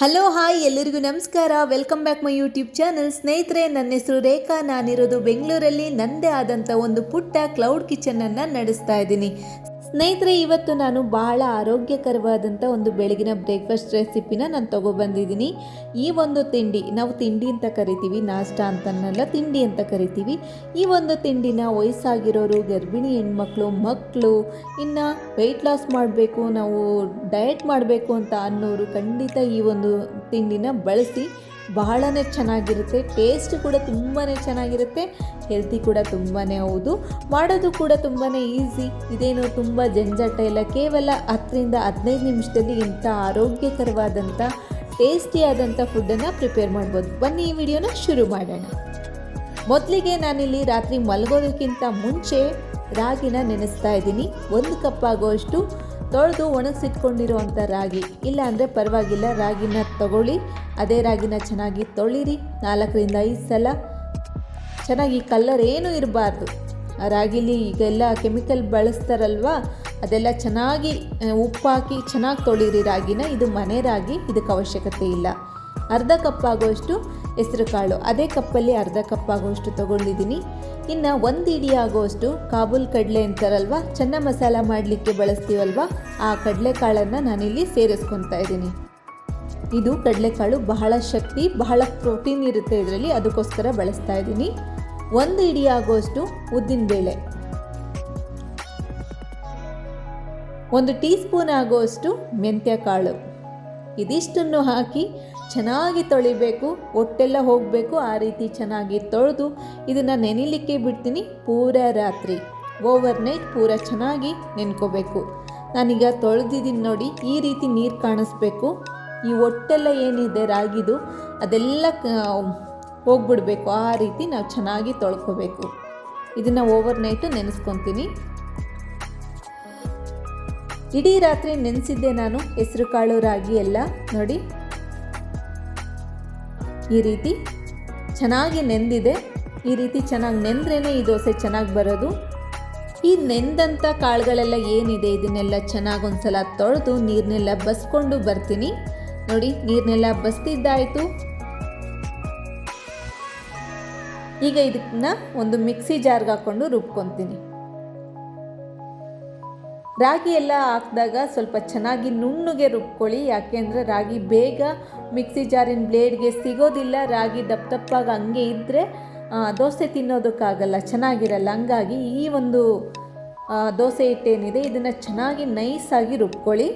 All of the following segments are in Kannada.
ಹಲೋ ಹಾಯ್ ಎಲ್ಲರಿಗೂ ನಮಸ್ಕಾರ. Welcome back my YouTube channel ಸ್ನೇಹಿತರೆ, ನನ್ನ ಹೆಸರು ರೇಖಾ. ನಾನಿರೋದು ಬೆಂಗಳೂರಲ್ಲಿ. ನನ್ನದೇ ಆದಂಥ ಒಂದು ಪುಟ್ಟ ಕ್ಲೌಡ್ ಕಿಚನನ್ನು ನಡೆಸ್ತಾ ಇದ್ದೀನಿ. ಸ್ನೇಹಿತರೆ, ಇವತ್ತು ನಾನು ಬಹಳ ಆರೋಗ್ಯಕರವಾದಂಥ ಒಂದು ಬೆಳಗಿನ ಬ್ರೇಕ್ಫಾಸ್ಟ್ ರೆಸಿಪಿನ ನಾನು ತೊಗೊಬಂದಿದ್ದೀನಿ. ಈ ಒಂದು ತಿಂಡಿ, ನಾವು ತಿಂಡಿ ಅಂತ ಕರಿತೀವಿ, ನಾಷ್ಟ ಅಂತನಲ್ಲ ತಿಂಡಿ ಅಂತ ಕರಿತೀವಿ. ಈ ಒಂದು ತಿಂಡಿನ ವಯಸ್ಸಾಗಿರೋರು, ಗರ್ಭಿಣಿ ಹೆಣ್ಮಕ್ಳು ಮಕ್ಕಳು ಇನ್ನು ವೆಯ್ಟ್ ಲಾಸ್ ಮಾಡಬೇಕು, ನಾವು ಡಯಟ್ ಮಾಡಬೇಕು ಅಂತ ಅನ್ನೋರು ಖಂಡಿತ ಈ ಒಂದು ತಿಂಡಿನ ಬಳಸಿ ಬಹಳನೇ ಚೆನ್ನಾಗಿರುತ್ತೆ ಟೇಸ್ಟ್ ಕೂಡ ತುಂಬಾ ಚೆನ್ನಾಗಿರುತ್ತೆ ಹೆಲ್ತಿ ಕೂಡ ತುಂಬಾ ಹೌದು. ಮಾಡೋದು ಕೂಡ ತುಂಬಾ ಈಸಿ ಇದೇನು ತುಂಬ ಜಂಜಾಟ ಇಲ್ಲ, ಕೇವಲ ಹತ್ತರಿಂದ ಹದಿನೈದು ನಿಮಿಷದಲ್ಲಿ ಇಂಥ ಆರೋಗ್ಯಕರವಾದಂಥ ಟೇಸ್ಟಿಯಾದಂಥ ಫುಡ್ಡನ್ನು ಪ್ರಿಪೇರ್ ಮಾಡ್ಬೋದು. ಬನ್ನಿ ಈ ವಿಡಿಯೋನ ಶುರು ಮಾಡೋಣ. ಮೊದಲಿಗೆ ನಾನಿಲ್ಲಿ ರಾತ್ರಿ ಮಲಗೋದಕ್ಕಿಂತ ಮುಂಚೆ ರಾಗಿನ ನೆನೆಸ್ತಾ ಇದ್ದೀನಿ. ಒಂದು ಕಪ್ ಆಗೋಷ್ಟು ತೊಳೆದು ಒಣಗಿಸಿಟ್ಕೊಂಡಿರುವಂಥ ರಾಗಿ. ಇಲ್ಲ ಅಂದರೆ ಪರವಾಗಿಲ್ಲ, ರಾಗಿನ ತಗೊಳ್ಳಿ. ಅದೇ ರಾಗಿನ ಚೆನ್ನಾಗಿ ತೊಳಿರಿ ನಾಲ್ಕರಿಂದ ಐದು ಸಲ ಚೆನ್ನಾಗಿ ಕಲ್ಲರ್ ಏನೂ ಇರಬಾರ್ದು. ಆ ರಾಗಿಲಿ ಈಗೆಲ್ಲ ಕೆಮಿಕಲ್ ಬಳಸ್ತಾರಲ್ವ? ಅದೆಲ್ಲ ಚೆನ್ನಾಗಿ ಉಪ್ಪಾಕಿ ಚೆನ್ನಾಗಿ ತೊಳಿರಿ ರಾಗಿನ. ಇದು ಮನೆ ರಾಗಿ, ಇದಕ್ಕೆ ಅವಶ್ಯಕತೆ ಇಲ್ಲ. ಅರ್ಧ ಕಪ್ ಆಗೋಷ್ಟು ಹೆಸರು ಕಾಳು. ಅದೇ ಕಪ್ಪಲ್ಲಿ ಅರ್ಧ ಕಪ್ ಆಗೋಷ್ಟು ತಗೊಂಡಿದ್ದೀನಿ. ಇನ್ನು ಒಂದು ಇಡಿ ಆಗೋಷ್ಟು ಕಾಬೂಲ್ ಕಡಲೆ ಅಂತಾರಲ್ವ, ಚೆನ್ನ ಮಸಾಲ ಮಾಡಲಿಕ್ಕೆ ಬಳಸ್ತೀವಲ್ವ, ಆ ಕಡಲೆಕಾಳನ್ನು ನಾನಿಲ್ಲಿ ಸೇರಿಸ್ಕೊತಾ ಇದ್ದೀನಿ. ಇದು ಕಡಲೆಕಾಳು ಬಹಳ ಶಕ್ತಿ, ಬಹಳ ಪ್ರೋಟೀನ್ ಇರುತ್ತೆ ಇದರಲ್ಲಿ, ಅದಕ್ಕೋಸ್ಕರ ಬಳಸ್ತಾ ಇದ್ದೀನಿ. ಒಂದು ಇಡಿ ಆಗೋಷ್ಟು ಉದ್ದಿನಬೇಳೆ ಒಂದು ಟೀ ಸ್ಪೂನ್ ಆಗುವಷ್ಟು ಮೆಂತ್ಯ ಕಾಳು ಇದಿಷ್ಟನ್ನು ಹಾಕಿ ಚೆನ್ನಾಗಿ ತೊಳಿಬೇಕು ಒಟ್ಟೆಲ್ಲ ಹೋಗಬೇಕು, ಆ ರೀತಿ ಚೆನ್ನಾಗಿ ತೊಳೆದು ಇದನ್ನು ನೆನಿಲಿಕ್ಕೆ ಬಿಡ್ತೀನಿ ಪೂರ ರಾತ್ರಿ. ಓವರ್ ನೈಟ್ ಪೂರ ಚೆನ್ನಾಗಿ ನೆನ್ಕೋಬೇಕು. ನಾನೀಗ ತೊಳೆದಿದ್ದೀನಿ ನೋಡಿ, ಈ ರೀತಿ ನೀರು ಕಾಣಿಸ್ಬೇಕು. ಈ ಒಟ್ಟೆಲ್ಲ ಏನಿದೆ ರಾಗಿದು, ಅದೆಲ್ಲ ಹೋಗ್ಬಿಡಬೇಕು. ಆ ರೀತಿ ನಾವು ಚೆನ್ನಾಗಿ ತೊಳ್ಕೊಬೇಕು. ಇದನ್ನು ಓವರ್ ನೈಟು ನೆನೆಸ್ಕೊತೀನಿ. ಇಡೀ ರಾತ್ರಿ ನೆನೆಸಿದ್ದೆ ನಾನು, ಹೆಸರು ಕಾಳು ರಾಗಿ ಎಲ್ಲ. ನೋಡಿ ಈ ರೀತಿ ಚೆನ್ನಾಗಿ ನೆಂದಿದೆ. ಈ ರೀತಿ ಚೆನ್ನಾಗಿ ನೆಂದ್ರೇ ಈ ದೋಸೆ ಚೆನ್ನಾಗಿ ಬರೋದು. ಈ ನೆಂದಂಥ ಕಾಳುಗಳೆಲ್ಲ ಏನಿದೆ? ಇದನ್ನೆಲ್ಲ ಚೆನ್ನಾಗಿ ಒಂದ್ಸಲ ತೊಳೆದು ನೀರನ್ನೆಲ್ಲ ಬಸ್ಕೊಂಡು ಬರ್ತೀನಿ. ನೋಡಿ ನೀರನ್ನೆಲ್ಲ ಬಸ್ತಿದ್ದಾಯಿತು. ಈಗ ಇದನ್ನ ಒಂದು ಮಿಕ್ಸಿ ಜಾರ್ಗೆ ಹಾಕ್ಕೊಂಡು ರುಬ್ಕೊತೀನಿ. ರಾಗಿ ಎಲ್ಲ ಹಾಕಿದಾಗ ಸ್ವಲ್ಪ ಚೆನ್ನಾಗಿ ನುಣ್ಣಗೆ ರುಬ್ಕೊಳ್ಳಿ. ಯಾಕೆಂದರೆ ರಾಗಿ ಬೇಗ ಮಿಕ್ಸಿ ಜಾರಿನ ಬ್ಲೇಡ್ಗೆ ಸಿಗೋದಿಲ್ಲ. ರಾಗಿ ದಪ್ಪ ದಪ್ಪಾಗಿ ಹಂಗೆ ಇದ್ದರೆ ದೋಸೆ ತಿನ್ನೋದಕ್ಕಾಗಲ್ಲ, ಚೆನ್ನಾಗಿರಲ್ಲ. ಹಂಗಾಗಿ ಈ ಒಂದು ದೋಸೆ ಹಿಟ್ಟೇನಿದೆ, ಇದನ್ನು ಚೆನ್ನಾಗಿ ನೈಸಾಗಿ ರುಬ್ಕೊಳ್ಳಿ.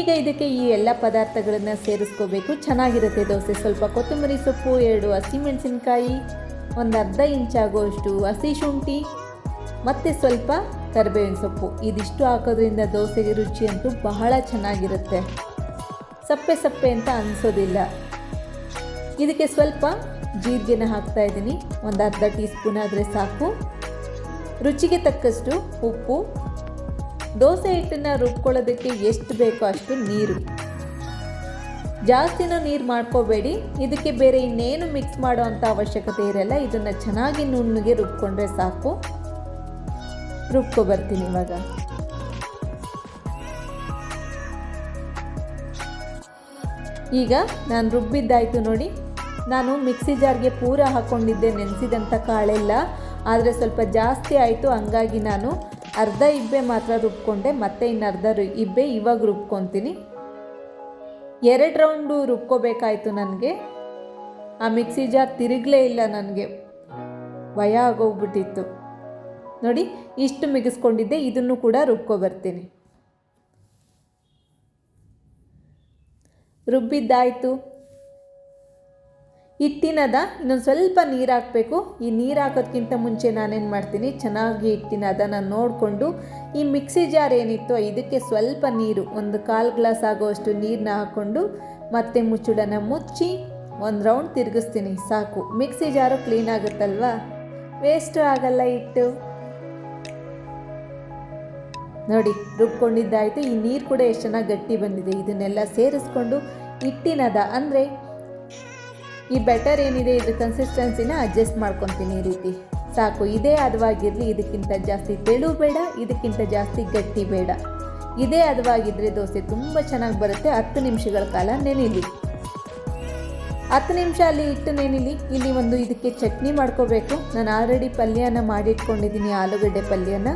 ಈಗ ಇದಕ್ಕೆ ಈ ಎಲ್ಲ ಪದಾರ್ಥಗಳನ್ನು ಸೇರಿಸ್ಕೋಬೇಕು. ಚೆನ್ನಾಗಿರುತ್ತೆ ದೋಸೆ. ಸ್ವಲ್ಪ ಕೊತ್ತಂಬರಿ ಸೊಪ್ಪು, ಎರಡು ಹಸಿಮೆಣಸಿನ್ಕಾಯಿ ಒಂದು ಅರ್ಧ ಇಂಚಾಗುವಷ್ಟು ಹಸಿ ಶುಂಠಿ, ಮತ್ತು ಸ್ವಲ್ಪ ಕರಿಬೇವಿನ ಸೊಪ್ಪು. ಇದಿಷ್ಟು ಹಾಕೋದ್ರಿಂದ ದೋಸೆಗೆ ರುಚಿ ಅಂತೂ ಬಹಳ ಚೆನ್ನಾಗಿರುತ್ತೆ. ಸಪ್ಪೆ ಸಪ್ಪೆ ಅಂತ ಅನಿಸೋದಿಲ್ಲ. ಇದಕ್ಕೆ ಸ್ವಲ್ಪ ಜೀರಿಗೆನ ಹಾಕ್ತಾ ಇದ್ದೀನಿ. ಒಂದು ಅರ್ಧ ಟೀ ಸ್ಪೂನ್ ಆದರೆ ಸಾಕು. ರುಚಿಗೆ ತಕ್ಕಷ್ಟು ಉಪ್ಪು. ದೋಸೆ ಹಿಟ್ಟನ್ನು ರುಬ್ಕೊಳ್ಳೋದಕ್ಕೆ ಎಷ್ಟು ಬೇಕೋ ಅಷ್ಟು ನೀರು. ಜಾಸ್ತಿನೂ ನೀರು ಮಾಡ್ಕೋಬೇಡಿ. ಇದಕ್ಕೆ ಬೇರೆ ಇನ್ನೇನು ಮಿಕ್ಸ್ ಮಾಡೋ ಅಂಥ ಅವಶ್ಯಕತೆ ಇರಲ್ಲ. ಇದನ್ನು ಚೆನ್ನಾಗಿ ನುಣ್ಣಗೆ ರುಬ್ಕೊಂಡ್ರೆ ಸಾಕು. ರುಬ್ಕೊ ಬರ್ತೀನಿ ಇವಾಗ. ಈಗ ನಾನು ರುಬ್ಬಿದ್ದಾಯಿತು ನೋಡಿ. ನಾನು ಮಿಕ್ಸಿ ಜಾರ್ಗೆ ಪೂರ ಹಾಕ್ಕೊಂಡಿದ್ದೆ ನೆನೆಸಿದಂಥ ಕಾಳೆಲ್ಲ. ಆದರೆ ಸ್ವಲ್ಪ ಜಾಸ್ತಿ ಆಯಿತು, ಹಂಗಾಗಿ ನಾನು ಅರ್ಧ ಇಬ್ಬೆ ಮಾತ್ರ ರುಬ್ಕೊಂಡೆ, ಮತ್ತೆ ಇನ್ನು ಅರ್ಧ ಇಬ್ಬೆ ಇವಾಗ ರುಬ್ಕೊತೀನಿ. ಎರಡು ರೌಂಡು ರುಬ್ಕೋಬೇಕಾಯಿತು ನನಗೆ. ಆ ಮಿಕ್ಸಿ ಜಾರ್ ತಿರುಗಲೇ ಇಲ್ಲ ನನಗೆ. ಭಯ ಆಗೋಗ್ಬಿಟ್ಟಿತ್ತು. ನೋಡಿ, ಇಷ್ಟು ಮಿಗಿಸ್ಕೊಂಡಿದ್ದೆ, ಇದನ್ನು ಕೂಡ ರುಬ್ಕೊಬರ್ತೀನಿ ರುಬ್ಬಿದ್ದಾಯಿತು. ಹಿಟ್ಟಿನದ ಇನ್ನೊಂದು ಸ್ವಲ್ಪ ನೀರು ಹಾಕಬೇಕು. ಈ ನೀರು ಹಾಕೋದ್ಕಿಂತ ಮುಂಚೆ ನಾನೇನು ಮಾಡ್ತೀನಿ, ಚೆನ್ನಾಗಿ ಹಿಟ್ಟಿನದ ನಾನು ನೋಡಿಕೊಂಡು, ಈ ಮಿಕ್ಸಿ ಜಾರ್ ಏನಿತ್ತು ಇದಕ್ಕೆ ಸ್ವಲ್ಪ ನೀರು, ಒಂದು ಕಾಲು ಗ್ಲಾಸ್ ಆಗೋವಷ್ಟು ನೀರನ್ನ ಹಾಕ್ಕೊಂಡು ಮತ್ತೆ ಮುಚ್ಚುಳನ ಮುಚ್ಚಿ ಒಂದು ರೌಂಡ್ ತಿರುಗಿಸ್ತೀನಿ, ಸಾಕು. ಮಿಕ್ಸಿ ಜಾರು ಕ್ಲೀನ್ ಆಗುತ್ತಲ್ವಾ? ವೇಸ್ಟು ಆಗಲ್ಲ ಹಿಟ್ಟು. ನೋಡಿ, ರುಬ್ಕೊಂಡಿದ್ದಾಯಿತು. ಈ ನೀರು ಕೂಡ ಎಷ್ಟು ಚೆನ್ನಾಗಿ ಗಟ್ಟಿ ಬಂದಿದೆ. ಇದನ್ನೆಲ್ಲ ಸೇರಿಸ್ಕೊಂಡು ಹಿಟ್ಟಿನದ ಅಂದರೆ ಈ ಬೆಟರ್ ಏನಿದೆ ಇದ್ರ ಕನ್ಸಿಸ್ಟೆನ್ಸಿನ ಅಡ್ಜಸ್ಟ್ ಮಾಡ್ಕೊತೀನಿ ಈ ರೀತಿ. ಸಾಕು, ಇದೇ ಹದವಾಗಿರಲಿ ಇದಕ್ಕಿಂತ ಜಾಸ್ತಿ ತೆಳು ಬೇಡ, ಇದಕ್ಕಿಂತ ಜಾಸ್ತಿ ಗಟ್ಟಿ ಬೇಡ. ಇದೇ ಹದವಾಗಿದ್ದರೆ ದೋಸೆ ತುಂಬ ಚೆನ್ನಾಗಿ ಬರುತ್ತೆ. ಹತ್ತು ನಿಮಿಷಗಳ ಕಾಲ ನೆನೆಯಲಿ ಹತ್ತು ನಿಮಿಷ ಅಲ್ಲಿ ಇಟ್ಟು ನೆನಿಲಿ. ಇಲ್ಲಿ ಒಂದು ಇದಕ್ಕೆ ಚಟ್ನಿ ಮಾಡ್ಕೋಬೇಕು. ನಾನು ಆಲ್ರೆಡಿ ಪಲ್ಯನ ಮಾಡಿಟ್ಕೊಂಡಿದ್ದೀನಿ ಆಲೂಗಡ್ಡೆ ಪಲ್ಯನ.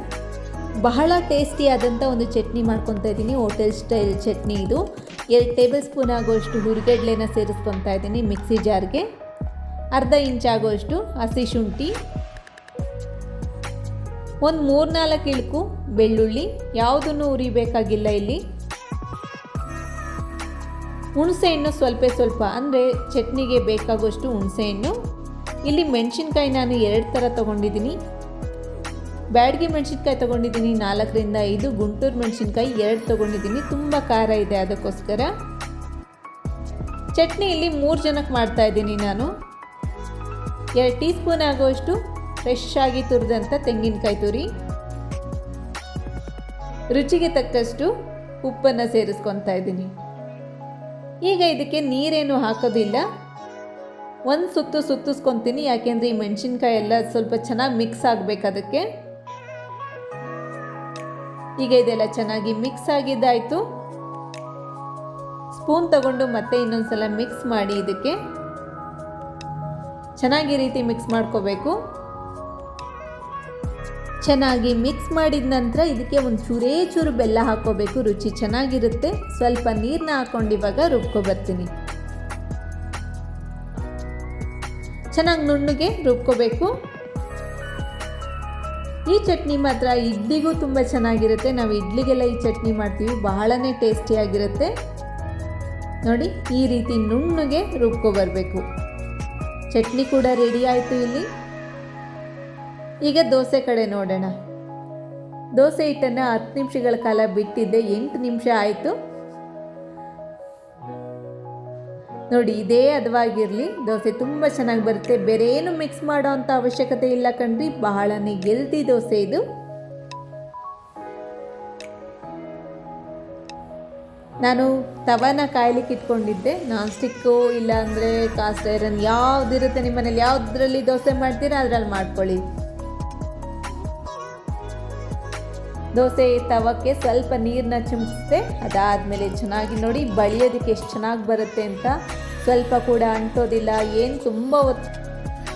ಬಹಳ ಟೇಸ್ಟಿಯಾದಂಥ ಒಂದು ಚಟ್ನಿ ಮಾಡ್ಕೊತಾ ಇದ್ದೀನಿ. ಹೋಟೆಲ್ ಸ್ಟೈಲ್ ಚಟ್ನಿ ಇದು. ಎರಡು ಟೇಬಲ್ ಸ್ಪೂನ್ ಆಗೋಷ್ಟು ಹುರಿಗಡ್ಲೆನ ಸೇರಿಸ್ಕೊತಾ ಇದ್ದೀನಿ ಮಿಕ್ಸಿ ಜಾರ್ಗೆ ಅರ್ಧ ಇಂಚ್ ಆಗೋಷ್ಟು ಹಸಿ ಶುಂಠಿ. ಒಂದು ಮೂರ್ನಾಲ್ಕು ಇಳುಕು ಬೆಳ್ಳುಳ್ಳಿ. ಯಾವುದನ್ನು ಉರಿಬೇಕಾಗಿಲ್ಲ ಇಲ್ಲಿ. ಹುಣಸೆಹಣ್ಣು ಸ್ವಲ್ಪ ಸ್ವಲ್ಪ, ಅಂದರೆ ಚಟ್ನಿಗೆ ಬೇಕಾಗುವಷ್ಟು ಹುಣಸೆಹಣ್ಣು. ಇಲ್ಲಿ ಮೆಣಸಿನ್ಕಾಯಿ ನಾನು ಎರಡು ಥರ ತೊಗೊಂಡಿದ್ದೀನಿ. ಬ್ಯಾಡಗಿ ಮೆಣಸಿನ್ಕಾಯಿ ತೊಗೊಂಡಿದ್ದೀನಿ ನಾಲ್ಕರಿಂದ ಐದು, ಗುಂಟೂರು ಮೆಣಸಿನ್ಕಾಯಿ ಎರಡು ತೊಗೊಂಡಿದ್ದೀನಿ. ತುಂಬ ಖಾರ ಇದೆ ಅದಕ್ಕೋಸ್ಕರ. ಚಟ್ನಿ ಇಲ್ಲಿ ಮೂರು ಜನಕ್ಕೆ ಮಾಡ್ತಾ ಇದ್ದೀನಿ ನಾನು. ಎರಡು ಟೀ ಸ್ಪೂನ್ ಆಗುವಷ್ಟು ಫ್ರೆಶ್ ಆಗಿ ತುರಿದಂಥ ತೆಂಗಿನಕಾಯಿ ತುರಿ. ರುಚಿಗೆ ತಕ್ಕಷ್ಟು ಉಪ್ಪನ್ನು ಸೇರಿಸ್ಕೊತಾ ಇದ್ದೀನಿ. ಈಗ ಇದಕ್ಕೆ ನೀರೇನು ಹಾಕೋದಿಲ್ಲ. ಒಂದು ಸುತ್ತು ಸುತ್ತಿಸ್ಕೊತೀನಿ, ಯಾಕೆಂದರೆ ಈ ಮೆಣಸಿನ್ಕಾಯಿ ಎಲ್ಲ ಸ್ವಲ್ಪ ಚೆನ್ನಾಗಿ ಮಿಕ್ಸ್ ಆಗಬೇಕು ಅದಕ್ಕೆ. ಈಗ ಇದೆಲ್ಲ ಚೆನ್ನಾಗಿ ಮಿಕ್ಸ್ ಆಗಿದ್ದಾಯಿತು. ಸ್ಪೂನ್ ತಗೊಂಡು ಮತ್ತೆ ಇನ್ನೊಂದು ಸಲ ಮಿಕ್ಸ್ ಮಾಡಿ ಇದಕ್ಕೆ. ಚೆನ್ನಾಗಿ ರೀತಿ ಮಿಕ್ಸ್ ಮಾಡ್ಕೋಬೇಕು. ಚೆನ್ನಾಗಿ ಮಿಕ್ಸ್ ಮಾಡಿದ ನಂತರ ಇದಕ್ಕೆ ಒಂದು ಚೂರೇ ಚೂರು ಬೆಲ್ಲ ಹಾಕೋಬೇಕು. ರುಚಿ ಚೆನ್ನಾಗಿರುತ್ತೆ. ಸ್ವಲ್ಪ ನೀರನ್ನ ಹಾಕೊಂಡು ಇವಾಗ ರುಬ್ಕೊಬರ್ತೀನಿ ಚೆನ್ನಾಗಿ ನುಣ್ಣಗೆ ರುಬ್ಕೋಬೇಕು. ಈ ಚಟ್ನಿ ಮಾತ್ರ ಇಡ್ಲಿಗೂ ತುಂಬ ಚೆನ್ನಾಗಿರುತ್ತೆ. ನಾವು ಇಡ್ಲಿಗೆಲ್ಲ ಈ ಚಟ್ನಿ ಮಾಡ್ತೀವಿ. ಬಹಳನೇ ಟೇಸ್ಟಿಯಾಗಿರುತ್ತೆ ನೋಡಿ, ಈ ರೀತಿ ನುಣ್ಣಗೆ ರುಬ್ಕೊ ಬರಬೇಕು. ಚಟ್ನಿ ಕೂಡ ರೆಡಿ ಆಯಿತು ಇಲ್ಲಿ. ಈಗ ದೋಸೆ ಕಡೆ ನೋಡೋಣ. ದೋಸೆ ಹಿಟ್ಟನ್ನು ಹತ್ತು ನಿಮಿಷಗಳ ಕಾಲ ಬಿಟ್ಟಿದ್ದೆ. ಎಂಟು ನಿಮಿಷ ಆಯಿತು. ನೋಡಿ, ಇದೇ ಹದವಾಗಿರಲಿ ದೋಸೆ ತುಂಬ ಚೆನ್ನಾಗಿ ಬರುತ್ತೆ. ಬೇರೆ ಏನು ಮಿಕ್ಸ್ ಮಾಡೋ ಅಂಥ ಅವಶ್ಯಕತೆ ಇಲ್ಲ ಕಣ್ರಿ. ಬಹಳನೇ ಗೆಲ್ದಿ ದೋಸೆ ಇದು. ನಾನು ತವನ ಕಾಯ್ಲಿಕ್ಕೆ ಇಟ್ಕೊಂಡಿದ್ದೆ. ನಾನ್ ಸ್ಟಿಕ್ಕು ಇಲ್ಲಾಂದರೆ ಕಾಸ್ಟ್ ಐರನ್ ಯಾವುದಿರುತ್ತೆ ನಿಮ್ಮ ಮನೇಲಿ ಯಾವುದ್ರಲ್ಲಿ ದೋಸೆ ಮಾಡ್ತೀರಾ, ಅದರಲ್ಲಿ ಮಾಡ್ಕೊಳ್ಳಿ. ದೋಸೆ ತವಕ್ಕೆ ಸ್ವಲ್ಪ ನೀರನ್ನ ಚಿಮ್ಮಿಸಿದೆ ಅದಾದಮೇಲೆ ಚೆನ್ನಾಗಿ ನೋಡಿ ಬಳಿಯೋದಕ್ಕೆ ಎಷ್ಟು ಚೆನ್ನಾಗಿ ಬರುತ್ತೆ ಅಂತ. ಸ್ವಲ್ಪ ಕೂಡ ಅಂಟೋದಿಲ್ಲ, ಏನು ತುಂಬ ಹೊತ್ತು.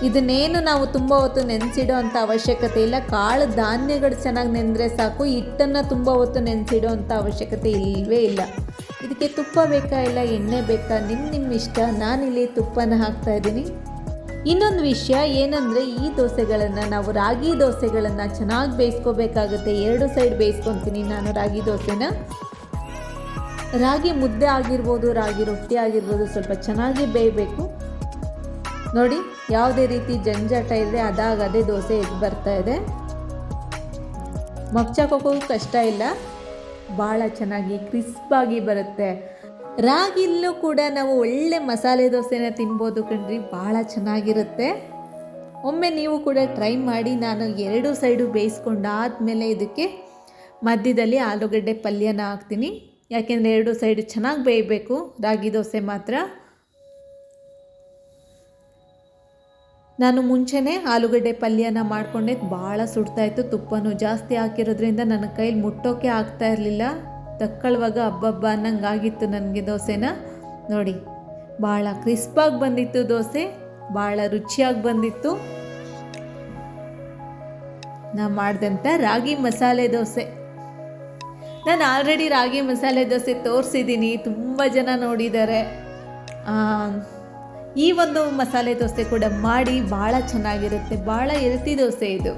ಇದನ್ನೇನು ನಾವು ತುಂಬ ಹೊತ್ತು ನೆನೆಸಿಡೋ ಅಂಥ ಅವಶ್ಯಕತೆ ಇಲ್ಲ. ಕಾಳು ಧಾನ್ಯಗಳು ಚೆನ್ನಾಗಿ ನೆಂದರೆ ಸಾಕು, ಹಿಟ್ಟನ್ನು ತುಂಬ ಹೊತ್ತು ನೆನೆಸಿಡೋ ಅಂಥ ಅವಶ್ಯಕತೆ ಇಲ್ಲವೇ ಇಲ್ಲ. ಇದಕ್ಕೆ ತುಪ್ಪ ಬೇಕಾ ಇಲ್ಲ, ಎಣ್ಣೆ ಬೇಕಾ? ನಿಮ್ಮ ನಿಮ್ಮ ಇಷ್ಟ. ನಾನಿಲ್ಲಿ ತುಪ್ಪನ ಹಾಕ್ತಾ ಇದ್ದೀನಿ. ಇನ್ನೊಂದು ವಿಷಯ ಏನಂದರೆ ಈ ದೋಸೆಗಳನ್ನು ನಾವು ರಾಗಿ ದೋಸೆಗಳನ್ನು ಚೆನ್ನಾಗಿ ಬೇಯಿಸ್ಕೋಬೇಕಾಗುತ್ತೆ. ಎರಡು ಸೈಡ್ ಬೇಯಿಸ್ಕೊತೀನಿ ನಾನು ರಾಗಿ ದೋಸೆನ. ರಾಗಿ ಮುದ್ದೆ ಆಗಿರ್ಬೋದು, ರಾಗಿ ರೊಟ್ಟಿ ಆಗಿರ್ಬೋದು ಸ್ವಲ್ಪ ಚೆನ್ನಾಗಿ ಬೇಯಬೇಕು. ನೋಡಿ, ಯಾವುದೇ ರೀತಿ ಜಂಜಾಟ ಇದೆ ಅದಾಗದೇ ದೋಸೆ ಎದ್ದು ಬರ್ತಾ ಇದೆ. ಮಗ್ಚಾಕೋಕ್ಕೂ ಕಷ್ಟ ಇಲ್ಲ. ಭಾಳ ಚೆನ್ನಾಗಿ ಕ್ರಿಸ್ಪಾಗಿ ಬರುತ್ತೆ. ರಾಗಿಲ್ಲೂ ಕೂಡ ನಾವು ಒಳ್ಳೆ ಮಸಾಲೆ ದೋಸೆನ ತಿನ್ಬೋದು ಕಣ್ರಿ, ಭಾಳ ಚೆನ್ನಾಗಿರುತ್ತೆ. ಒಮ್ಮೆ ನೀವು ಕೂಡ ಟ್ರೈ ಮಾಡಿ, ನಾನು ಎರಡು ಸೈಡು ಬೇಯಿಸ್ಕೊಂಡಾದ್ಮೇಲೆ ಇದಕ್ಕೆ ಮಧ್ಯದಲ್ಲಿ ಆಲೂಗಡ್ಡೆ ಪಲ್ಯನ ಹಾಕ್ತೀನಿ. ಯಾಕೆಂದರೆ ಎರಡು ಸೈಡು ಚೆನ್ನಾಗಿ ಬೇಯಬೇಕು, ರಾಗಿ ದೋಸೆ ಮಾತ್ರ. ನಾನು ಮುಂಚೆನೇ ಆಲೂಗಡ್ಡೆ ಪಲ್ಯನ ಮಾಡ್ಕೊಂಡೆ, ಭಾಳ ಸುಡ್ತಾಯಿತ್ತು ತುಪ್ಪನೂ ಜಾಸ್ತಿ ಹಾಕಿರೋದ್ರಿಂದ ನನ್ನ ಕೈಲಿ ಮುಟ್ಟೋಕೆ ಆಗ್ತಾ ಇರಲಿಲ್ಲ. ತಕ್ಕಳುವಾಗ ಹಬ್ಬಬ್ಬ ಅನ್ನಂಗೆ ಆಗಿತ್ತು ನನಗೆ ದೋಸೆನ. ನೋಡಿ ಭಾಳ ಕ್ರಿಸ್ಪಾಗಿ ಬಂದಿತ್ತು ದೋಸೆ ಭಾಳ ರುಚಿಯಾಗಿ ಬಂದಿತ್ತು. ನಾ ಮಾಡಿದಂಥ ರಾಗಿ ಮಸಾಲೆ ದೋಸೆ. ನಾನು ಆಲ್ರೆಡಿ ರಾಗಿ ಮಸಾಲೆ ದೋಸೆ ತೋರಿಸಿದ್ದೀನಿ ತುಂಬ ಜನ ನೋಡಿದ್ದಾರೆ ಈ ಒಂದು ಮಸಾಲೆ ದೋಸೆ ಕೂಡ ಮಾಡಿ ಭಾಳ ಚೆನ್ನಾಗಿರುತ್ತೆ ಭಾಳ ಎಲ್ತಿ ದೋಸೆ ಇದು.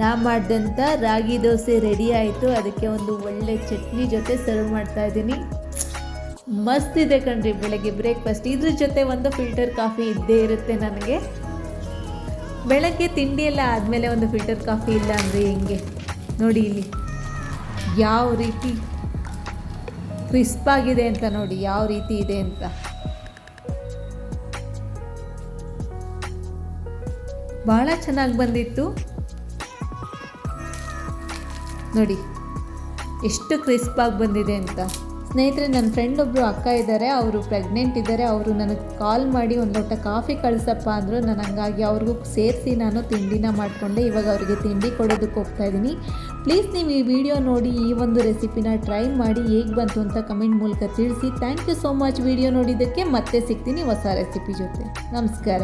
ನಾ ಮಾಡಿದಂಥ ರಾಗಿ ದೋಸೆ ರೆಡಿ ಆಯಿತು. ಅದಕ್ಕೆ ಒಂದು ಒಳ್ಳೆ ಚಟ್ನಿ ಜೊತೆ ಸರ್ವ್ ಮಾಡ್ತಾ ಇದ್ದೀನಿ. ಮಸ್ತ್ ಇದೆ ಕಣ್ರಿ ಬೆಳಗ್ಗೆ ಬ್ರೇಕ್ಫಾಸ್ಟ್ ಇದ್ರ ಜೊತೆ ಒಂದು ಫಿಲ್ಟರ್ ಕಾಫಿ ಇದ್ದೇ ಇರುತ್ತೆ ನನಗೆ. ಬೆಳಗ್ಗೆ ತಿಂಡಿ ಎಲ್ಲ ಆದಮೇಲೆ ಒಂದು ಫಿಲ್ಟರ್ ಕಾಫಿ ಇಲ್ಲ ಅಂದರೆ ಹೆಂಗೆ? ನೋಡಿ ಇಲ್ಲಿ. ಯಾವ ರೀತಿ ಕ್ರಿಸ್ಪಾಗಿದೆ ಅಂತ ನೋಡಿ, ಯಾವ ರೀತಿ ಇದೆ ಅಂತ. ಭಾಳ ಚೆನ್ನಾಗಿ ಬಂದಿತ್ತು. ನೋಡಿ, ಎಷ್ಟು ಕ್ರಿಸ್ಪಾಗಿ ಬಂದಿದೆ ಅಂತ. ಸ್ನೇಹಿತರೆ, ನನ್ನ ಫ್ರೆಂಡ್ ಒಬ್ಬರು ಅಕ್ಕ ಇದ್ದಾರೆ, ಅವರು ಪ್ರೆಗ್ನೆಂಟ್ ಇದ್ದಾರೆ, ಅವರು ನನಗೆ ಕಾಲ್ ಮಾಡಿ ಒಂದು ಲೋಟ ಕಾಫಿ ಕಳಿಸಪ್ಪ ಅಂದರು. ನಾನು ಹಂಗಾಗಿ ಅವ್ರಿಗೂ ಸೇರಿಸಿ ನಾನು ತಿಂಡಿನ ಮಾಡಿಕೊಂಡೆ, ಇವಾಗ ಅವರಿಗೆ ತಿಂಡಿ ಕೊಡೋದಕ್ಕೆ ಹೋಗ್ತಾ ಇದ್ದೀನಿ. ಪ್ಲೀಸ್ ನೀವು ಈ ವಿಡಿಯೋ ನೋಡಿ, ಈ ಒಂದು ರೆಸಿಪಿನ ಟ್ರೈ ಮಾಡಿ, ಹೇಗೆ ಬಂತು ಅಂತ ಕಮೆಂಟ್ ಮೂಲಕ ತಿಳಿಸಿ. Thank you so much video ನೋಡಿದ್ದಕ್ಕೆ ಮತ್ತೆ ಸಿಗ್ತೀನಿ ಹೊಸ ರೆಸಿಪಿ ಜೊತೆ. ನಮಸ್ಕಾರ.